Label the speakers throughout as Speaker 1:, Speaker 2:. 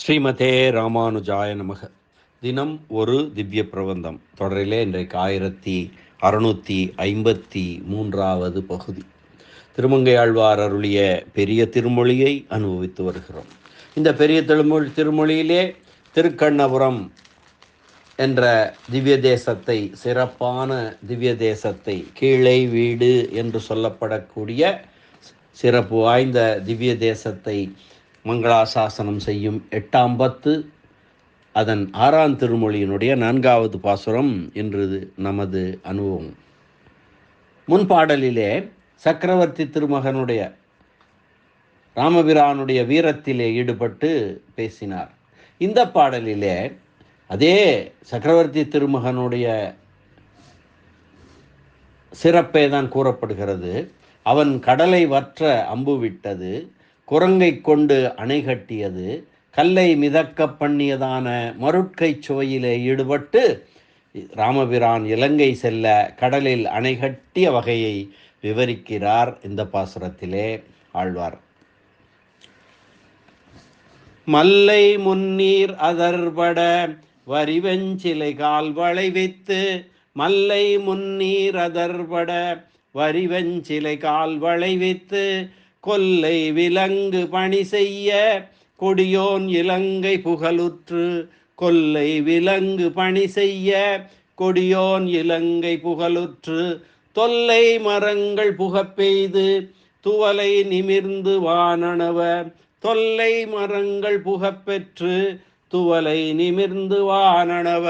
Speaker 1: ஸ்ரீமதே ராமானுஜாய நமக. தினம் ஒரு திவ்ய பிரபந்தம். தொடரிலே இன்றைக்கு ஆயிரத்தி அறுநூற்றி ஐம்பத்தி மூன்றாவது பகுதி. திருமங்கையாழ்வார் அருளிய பெரிய திருமொழியை அனுபவித்து வருகிறோம். இந்த பெரிய திருமொழி திருமொழியிலே திருக்கண்ணபுரம் என்ற திவ்ய தேசத்தை சிறப்பான திவ்ய தேசத்தை கீழே வீடு என்று சொல்லப்படக்கூடிய சிறப்பு வாய்ந்த திவ்ய தேசத்தை மங்களாசாசனம் செய்யும் எட்டாம் பத்து அதன் ஆறாம் திருமொழியினுடைய நான்காவது பாசுரம் என்று நமது அனுபவம். முன்பாடலிலே சக்கரவர்த்தி திருமகனுடைய ராமபிரானுடைய வீரத்திலே ஈடுபட்டு பேசினார். இந்த பாடலிலே அதே சக்கரவர்த்தி திருமகனுடைய சிறப்பே தான் கூறப்படுகிறது. அவன் கடலை வற்ற அம்பு விட்டது. குரங்கை கொண்டு அணை கட்டியது கல்லை மிதக்க பண்ணியதான மருட்கை சுவையிலே ஈடுபட்டு ராமபிரான் இலங்கை செல்ல கடலில் அணை கட்டிய வகையை விவரிக்கிறார் இந்த பாசுரத்திலே ஆழ்வார். மல்லை முன்னீர் அதர்பட வரிவெஞ்சிலை கால் வளைவித்து மல்லை முன்னீர் அதர்பட வரிவெஞ்சிலை கால் வளைவித்து கொல்லை விலங்கு பணி செய்ய கொடியோன் இலங்கை புகழுற்று. கொல்லை விலங்கு பணி செய்ய கொடியோன் இலங்கை புகழுற்று. தொல்லை மரங்கள் புகப்பெய்து துவலை நிமிர்ந்து வானணவ தொல்லை மரங்கள் புகப்பெற்று துவலை நிமிர்ந்து வானணவ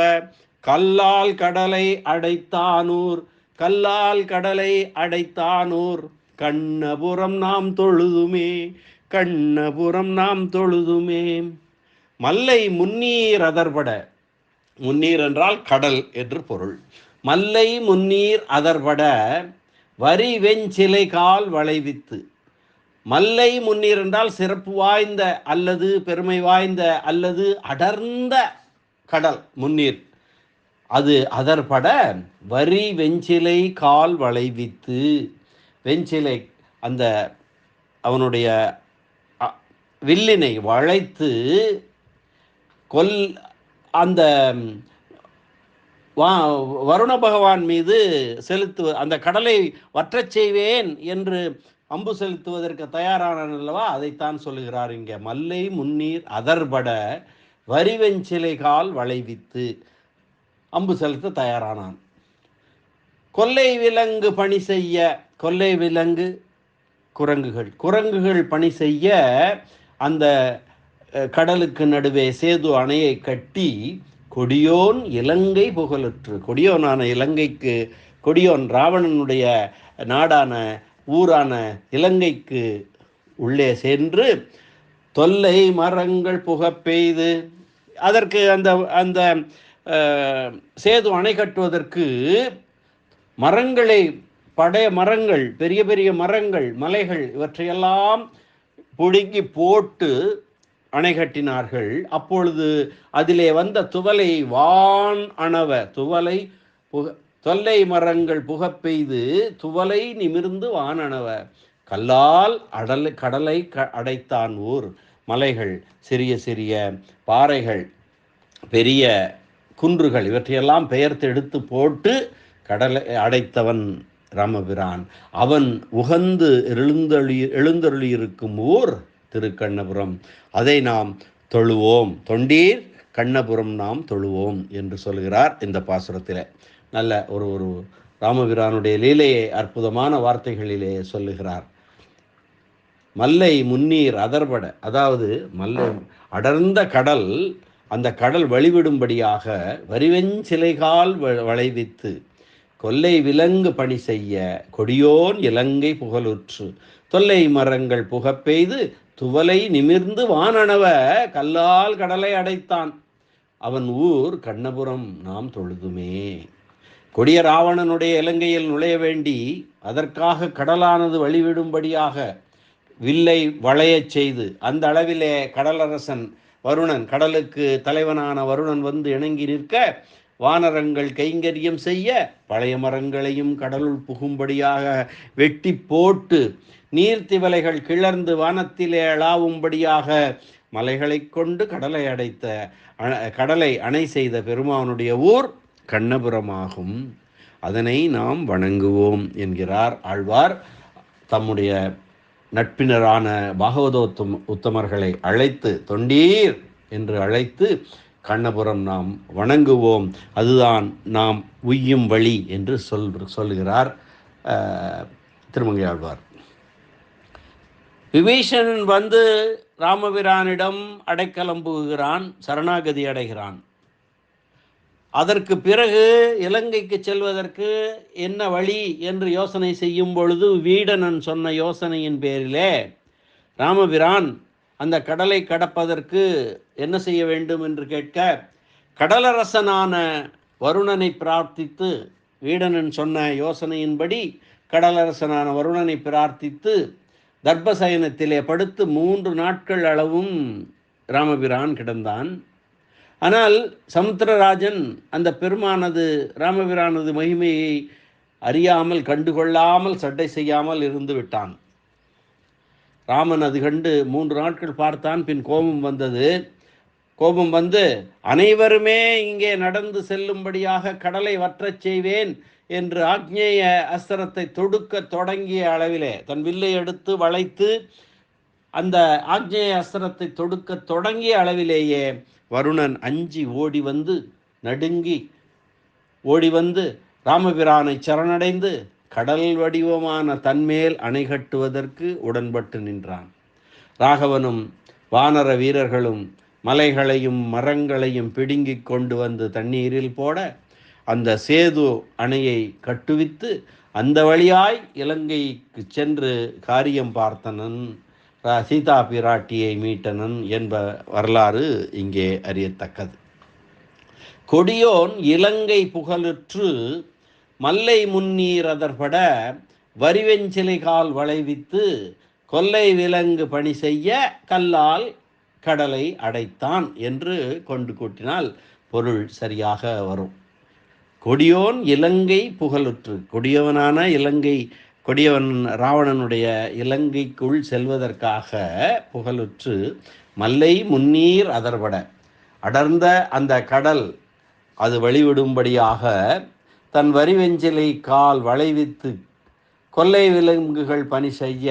Speaker 1: கல்லால் கடலை அடைத்தானூர். கல்லால் கடலை அடைத்தானூர். கண்ணபுரம் நாம் தொழுதுமே கண்ணபுரம் நாம் தொழுதுமே. மல்லை முன்னீர் அதர்பட முன்னீர் என்றால் கடல் என்று பொருள். மல்லை முன்னீர் அதர்பட வரி வெஞ்சிலை கால் வளைவித்து. மல்லை முன்னீர் என்றால் சிறப்பு வாய்ந்த அல்லது பெருமை வாய்ந்த அல்லது அடர்ந்த கடல் முன்னீர். அது அதற்பட வரி வெஞ்சிலை கால் வளைவித்து. வெஞ்சிலை அந்த அவனுடைய வில்லினை வளைத்து கொல் அந்த வா வருண பகவான் மீது செலுத்துவ அந்த கடலை வற்றச் செய்வேன் என்று அம்பு செலுத்துவதற்கு தயாரான அல்லவா அதைத்தான் சொல்லுகிறார் இங்கே. மல்லை முன்னீர் அதர்பட வரிவெஞ்சிலை கால் வளைவித்து அம்பு செலுத்த தயாரானான். கொல்லை விலங்கு பணி செய்ய கொல்லை விலங்கு குரங்குகள். குரங்குகள் பணி செய்ய அந்த கடலுக்கு நடுவே சேது அணையை கட்டி கொடியோன் இலங்கை புகழுற்று. கொடியோனான இலங்கைக்கு கொடியோன் ராவணனுடைய நாடான ஊரான இலங்கைக்கு உள்ளே சென்று தொல்லை மரங்கள் புக பெய்து அதற்கு அந்த அந்த சேது அணை கட்டுவதற்கு மரங்களை பழைய மரங்கள் பெரிய பெரிய மரங்கள் மலைகள் இவற்றையெல்லாம் புடுங்கி போட்டு அணை கட்டினார்கள் அப்பொழுது அதிலே வந்த துவலை வான் அணவ துவலை புக தொல்லை மரங்கள் புக பெய்து துவலை நிமிர்ந்து வானணவ கல்லால் அடல் கடலை க அடைத்தான் ஊர். மலைகள் சிறிய சிறிய பாறைகள் பெரிய குன்றுகள் இவற்றையெல்லாம் பெயர்த்து எடுத்து போட்டு கடலை அடைத்தவன் ராமபிரான். அவன் உகந்து எழுந்தொழி எழுந்தருளியிருக்கும் ஊர் திருக்கண்ணபுரம். அதை நாம் தொழுவோம். தொண்டீர் கண்ணபுரம் நாம் தொழுவோம் என்று சொல்கிறார் இந்த பாசுரத்தில். நல்ல ஒரு ஒரு ராமபிரானுடைய லீலையை அற்புதமான வார்த்தைகளிலே சொல்லுகிறார். மல்லை முன்னீர் அதர்பட அதாவது மல்லை அடர்ந்த கடல் அந்த கடல் வழிவிடும்படியாக வரிவெஞ்சிலைகால் வளைவித்து கொல்லை விலங்கு பணி செய்ய கொடியோன் இலங்கை புகழுற்று தொல்லை மரங்கள் புகப்பெய்து துவலை நிமிர்ந்து வானணவ கல்லால் கடலை அடைத்தான். அவன் ஊர் கண்ணபுரம் நாம் தொழுதுமே. கொடிய ராவணனுடைய இலங்கையில் நுழைய வேண்டி அதற்காக கடலானது வழிவிடும்படியாக வில்லை வளையச் செய்து அந்த அளவிலே கடலரசன் வருணன் கடலுக்கு தலைவனான வருணன் வந்து இணங்கி நிற்க வானரங்கள் கைங்கரியம் செய்ய பழைய மரங்களையும் கடலுள் புகும்படியாக வெட்டி போட்டு நீர்த்திவலைகள் கிளர்ந்து வானத்திலே அளாவும்படியாக மலைகளை கொண்டு கடலை அடைத்த கடலை அணை செய்த பெருமானுடைய ஊர் கண்ணபுரமாகும். அதனை நாம் வணங்குவோம் என்கிறார் ஆழ்வார். தம்முடைய நட்பினரான பாகவதோத்தம் உத்தமர்களை அழைத்து தொண்டீர் என்று அழைத்து கண்ணபுரம் நாம் வணங்குவோம். அதுதான் நாம் உய்யும் வழி என்று சொல் சொல்கிறார் திருமங்கையாழ்வார். விபீஷணன் வந்து ராமபிரானிடம் அடைக்கலம் புகுகிறான் சரணாகதி அடைகிறான். அதற்கு பிறகு இலங்கைக்கு செல்வதற்கு என்ன வழி என்று யோசனை செய்யும் பொழுது வீடனன் சொன்ன யோசனையின் பேரிலே ராமபிரான் அந்த கடலை கடப்பதற்கு என்ன செய்ய வேண்டும் என்று கேட்க கடலரசனான வருணனை பிரார்த்தித்து வீடனன் சொன்ன யோசனையின்படி கடலரசனான வருணனை பிரார்த்தித்து தர்பசயனத்திலே படுத்து மூன்று நாட்கள் அளவும் ராமபிரான் கிடந்தான். ஆனால் சமுத்திரராஜன் அந்த பெருமானது ராமபிரானது மகிமையை அறியாமல் கண்டுகொள்ளாமல் சட்டை செய்யாமல் இருந்து விட்டான். ராமன் அது கண்டு மூன்று நாட்கள் பார்த்தான் பின் கோபம் வந்தது. கோபம் வந்து அனைவருமே இங்கே நடந்து செல்லும்படியாக கடலை வற்றச் செய்வேன் என்று ஆக்ஞேய அஸ்திரத்தை தொடுக்க தொடங்கிய அளவிலே தன் வில்லை எடுத்து வளைத்து அந்த ஆக்ஞேய அஸ்திரத்தை தொடுக்க தொடங்கிய அளவிலேயே வருணன் அஞ்சி ஓடி வந்து நடுங்கி ஓடி வந்து ராமபிரானை சரணடைந்து கடல் வடிவமான தன்மேல் அணை கட்டுவதற்கு உடன்பட்டு நின்றான். ராகவனும் வானர வீரர்களும் மலைகளையும் மரங்களையும் பிடுங்கிக் கொண்டு வந்து தண்ணீரில் போட அந்த சேது அணையை கட்டுவித்து அந்த வழியாய் இலங்கைக்கு சென்று காரியம் பார்த்தனன் சீதா பிராட்டியை மீட்டனன் என்ப வரலாறு இங்கே அறியத்தக்கது. கொடியோன் இலங்கை புகழுற்று மல்லை முன்னீர் அதற்பட வரிவெஞ்சிலை கால் வளைவித்து கொல்லை விலங்கு பணி செய்ய கல்லால் கடலை அடைத்தான் என்று கொண்டு கூட்டினால் பொருள் சரியாக வரும். கொடியோன் இலங்கை புகழுற்று. கொடியவனான இலங்கை கொடியவன் ராவணனுடைய இலங்கைக்குள் செல்வதற்காக புகழுற்று மல்லை முன்னீர் அதர்பட அடர்ந்த அந்த கடல் அது வழிவிடும்படியாக தன் வரிவெஞ்சிலை கால் வளைவித்து கொல்லை விலங்குகள் பணி செய்ய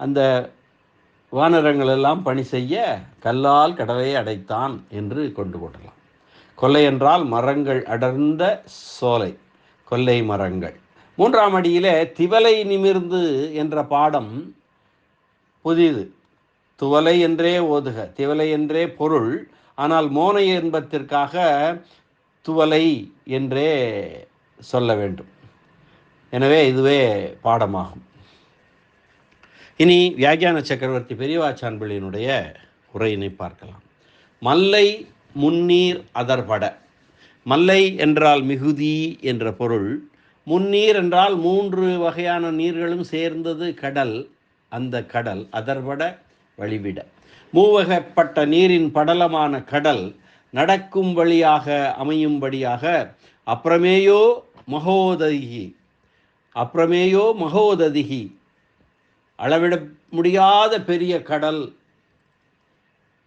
Speaker 1: அந்த வானரங்கள் எல்லாம் பணி செய்ய கல்லால் கடலை அடைத்தான் என்று கொண்டு போடலாம். கொல்லை என்றால் மரங்கள் அடர்ந்த சோலை கொல்லை மரங்கள். மூன்றாம் அடியில் திவலை நிமிர்ந்து என்ற பாடம் புதிது. துவலை என்றே ஓதுக திவலை என்றே பொருள் ஆனால் மோனை என்பதற்காக துவலை என்றே சொல்ல வேண்டும். எனவே இதுவே பாடமாகும். இனி வியாகியான சக்கரவர்த்தி பெரியவாச்சான்பிளியினுடைய உரையினை பார்க்கலாம். மல்லை முன்னீர் அதர்பட. மல்லை என்றால் மிகுதி என்ற பொருள். முன்னீர் என்றால் மூன்று வகையான நீர்களும் சேர்ந்தது கடல். அந்த கடல் அதர்பட வழிவிட. மூவகைப்பட்ட நீரின் படலமான கடல் நடக்கும் வழியாக அமையும்படியாக அப்புறமேயோ மகோததிகி அப்புறமேயோ மகோததிகி அளவிட முடியாத பெரிய கடல்.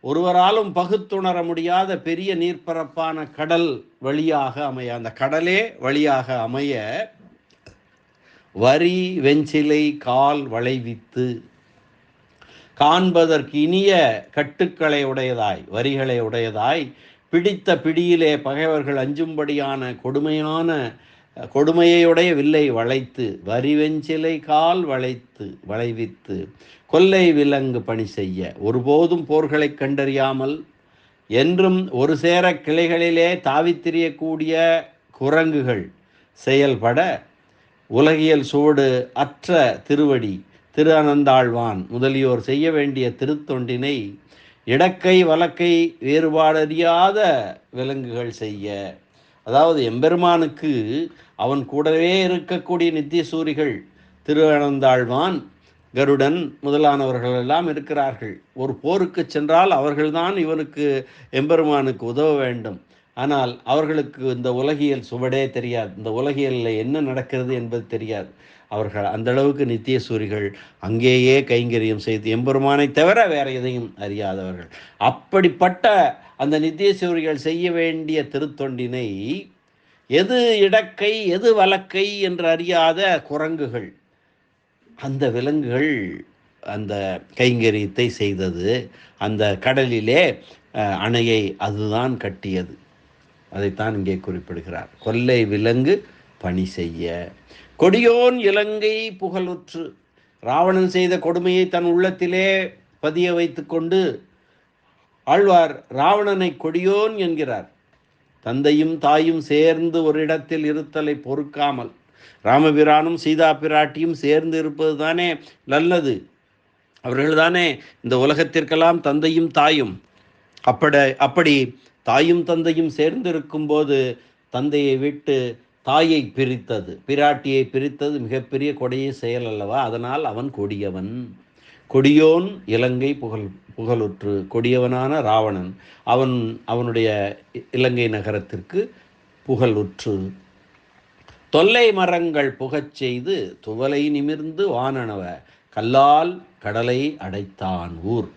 Speaker 1: ஒருவராலும் பகுத்துணர முடியாத பெரிய நீர்ப்பரப்பான கடல் வழியாக அமைய அந்த கடலே வழியாக அமைய வரி வெஞ்சிலை கால் வளைவித்து காண்பதற்கு இனிய கட்டுக்களை உடையதாய் வரிகளை உடையதாய் பிடித்த பிடியிலே பகைவர்கள் அஞ்சும்படியான கொடுமையான கொடுமையுடைய வில்லை வளைத்து வரிவெஞ்சிலை கால் வளைத்து வளைவித்து கொல்லை விலங்கு பணி செய்ய ஒருபோதும் போர்களை கண்டறியாமல் என்றும் ஒரு சேர கிளைகளிலே தாவித்திரியக்கூடிய குரங்குகள் செயல்பட உலகியல் சுவடு அற்ற திருவடி திரு அனந்தாழ்வான் முதலியோர் செய்ய வேண்டிய திருத்தொண்டினை இடக்கை வழக்கை வேறுபாடறியாத விலங்குகள் செய்ய அதாவது எம்பெருமானுக்கு அவன் கூடவே இருக்கக்கூடிய நித்திய சூரிகள் திருவனந்தாழ்வான் கருடன் முதலானவர்கள் எல்லாம் இருக்கிறார்கள். ஒரு போருக்கு சென்றால் அவர்கள்தான் இவனுக்கு எம்பெருமானுக்கு உதவ வேண்டும். ஆனால் அவர்களுக்கு இந்த உலகியல் சுவடே தெரியாது. இந்த உலகியலில் என்ன நடக்கிறது என்பது தெரியாது. அவர்கள் அந்த அளவுக்கு நித்திய சூரிகள் அங்கேயே கைங்கரியம் செய்து எம்பெருமானை தவிர வேற எதையும் அறியாதவர்கள். அப்படிப்பட்ட அந்த நித்தியசூரிகள் செய்ய வேண்டிய திருத்தொண்டினை எது இடக்கை எது வழக்கை என்று அறியாத குரங்குகள். அந்த விலங்குகள் அந்த கைங்கரியத்தை செய்தது. அந்த கடலிலே அணையை அதுதான் கட்டியது. அதைத்தான் இங்கே குறிப்பிடுகிறார். கொல்லை விலங்கு பணி செய்ய. கொடியோன் இலங்கை புகழுற்று. ராவணன் செய்த கொடுமையை தன் உள்ளத்திலே பதிய வைத்துக்கொண்டு ஆழ்வார் ராவணனை கொடியோன் என்கிறார். தந்தையும் தாயும் சேர்ந்து ஒரு இடத்தில் இருத்தலை பொறுக்காமல் ராமபிரானும் சீதா பிராட்டியும் சேர்ந்து இருப்பது தானே நல்லது? அவர்கள்தானே இந்த உலகத்திற்கெல்லாம் தந்தையும் தாயும். அப்பட அப்படி தாயும் தந்தையும் சேர்ந்து இருக்கும்போது தந்தையை விட்டு தாயை பிரித்தது. பிராட்டியை பிரித்தது மிகப்பெரிய கொடிய செயல் அல்லவா? அதனால் அவன் கொடியவன். கொடியோன் இலங்கை புகழ் புகழுற்று. கொடியவனான ராவணன் அவன் அவனுடைய இ- இலங்கை நகரத்திற்கு புகழுற்று. தொல்லை மரங்கள் புகச் செய்து துவலை நிமிர்ந்து வானனவ கல்லால் கடலை அடைத்தான் ஊர்.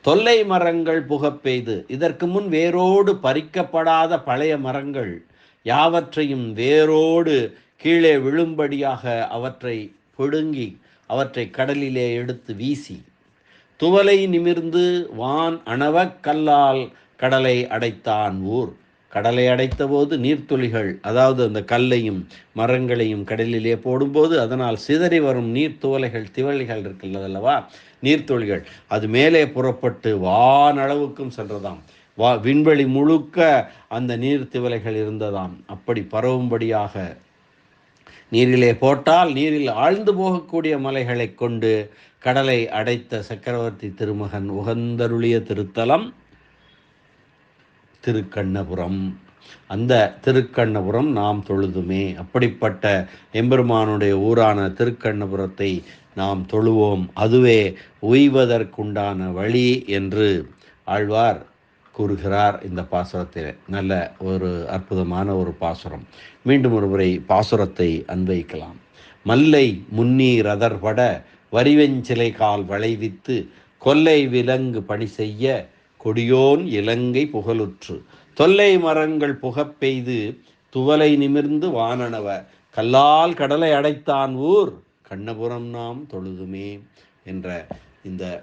Speaker 1: தொல்லை மரங்கள் புகப் பெய்து இதற்கு முன் வேரோடு பறிக்கப்படாத பழைய மரங்கள் யாவற்றையும் வேரோடு கீழே விழும்படியாக அவற்றை பிடுங்கி அவற்றை கடலிலே எடுத்து வீசி துவலை நிமிர்ந்து வான் அணவக் கல்லால் கடலை அடைத்தான் ஊர். கடலை அடைத்தபோது நீர்த்துளிகள் அதாவது அந்த கல்லையும் மரங்களையும் கடலிலே போடும்போது அதனால் சிதறி வரும் நீர்த்துவலைகள் திவலைகள் இருக்கின்றது அல்லவா நீர்த்துளிகள். அது மேலே புறப்பட்டு வானளவுக்கும் சென்றதாம். வா விண்வெளி முழுக்க அந்த நீர்த்திவலைகள் இருந்ததாம். அப்படி பரவும்படியாக நீரிலே போட்டால் நீரில் ஆழ்ந்து போகக்கூடிய மலைகளை கொண்டு கடலை அடைத்த சக்கரவர்த்தி திருமகன் உகந்தருளிய திருத்தலம் திருக்கண்ணபுரம். அந்த திருக்கண்ணபுரம் நாம் தொழுதுமே. அப்படிப்பட்ட எம்பெருமானுடைய ஊரான திருக்கண்ணபுரத்தை நாம் தொழுவோம். அதுவே உய்வதற்குண்டான வழி என்று ஆழ்வார் கூறுகிறார் இந்த பாசுரத்தில். நல்ல ஒரு அற்புதமான ஒரு பாசுரம். மீண்டும் ஒருமுறை பாசுரத்தை அன்வைக்கலாம் மல்லை முன்னீர் அதர்பட வரிவெஞ்சிலை கால் வளைவித்து கொல்லை விலங்கு பணி செய்ய கொடியோன் இலங்கை புகழுற்று. தொல்லை மரங்கள் புகப் பெய்து துவலை நிமிர்ந்து வானனவ. கல்லால் கடலை அடைத்தான் ஊர் கண்ணபுரம் நாம் தொழுதுமே என்ற இந்த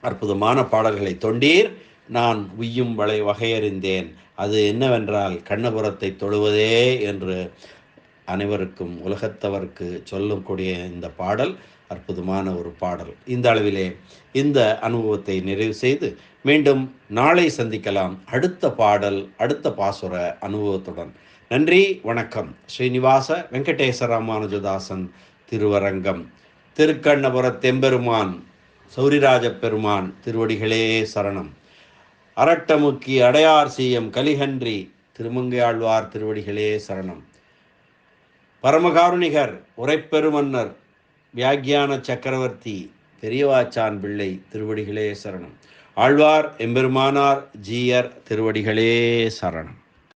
Speaker 1: அற்புதமான பாடல்களை தொண்டீர் நான் உய்யும் வளை வகையறிந்தேன். அது என்னவென்றால் கண்ணபுரத்தை தொழுவதே என்று அனைவருக்கும் உலகத்தவருக்கு சொல்லக்கூடிய இந்த பாடல் அற்புதமான ஒரு பாடல். இந்த அளவிலே இந்த அனுபவத்தை நிறைவு செய்து மீண்டும் நாளை சந்திக்கலாம். அடுத்த பாடல் அடுத்த பாசுர அனுபவத்துடன். நன்றி வணக்கம். ஸ்ரீனிவாச வெங்கடேச ராமானுஜதாசன் திருவரங்கம். திருக்கண்ணபுர தெம்பெருமான் சௌரிராஜ பெருமான் திருவடிகளே சரணம். அரட்டமுக்கி அடையார் சீயம் கலிகன்றி திருமங்கையாழ்வார் திருவடிகளே சரணம். பரமகாருணிகர் உரைப்பெருமன்னர் வியாக்கியான சக்கரவர்த்தி பெரியவாச்சான் பிள்ளை திருவடிகளே சரணம். ஆழ்வார் எம்பெருமானார் ஜீயர் திருவடிகளே சரணம்.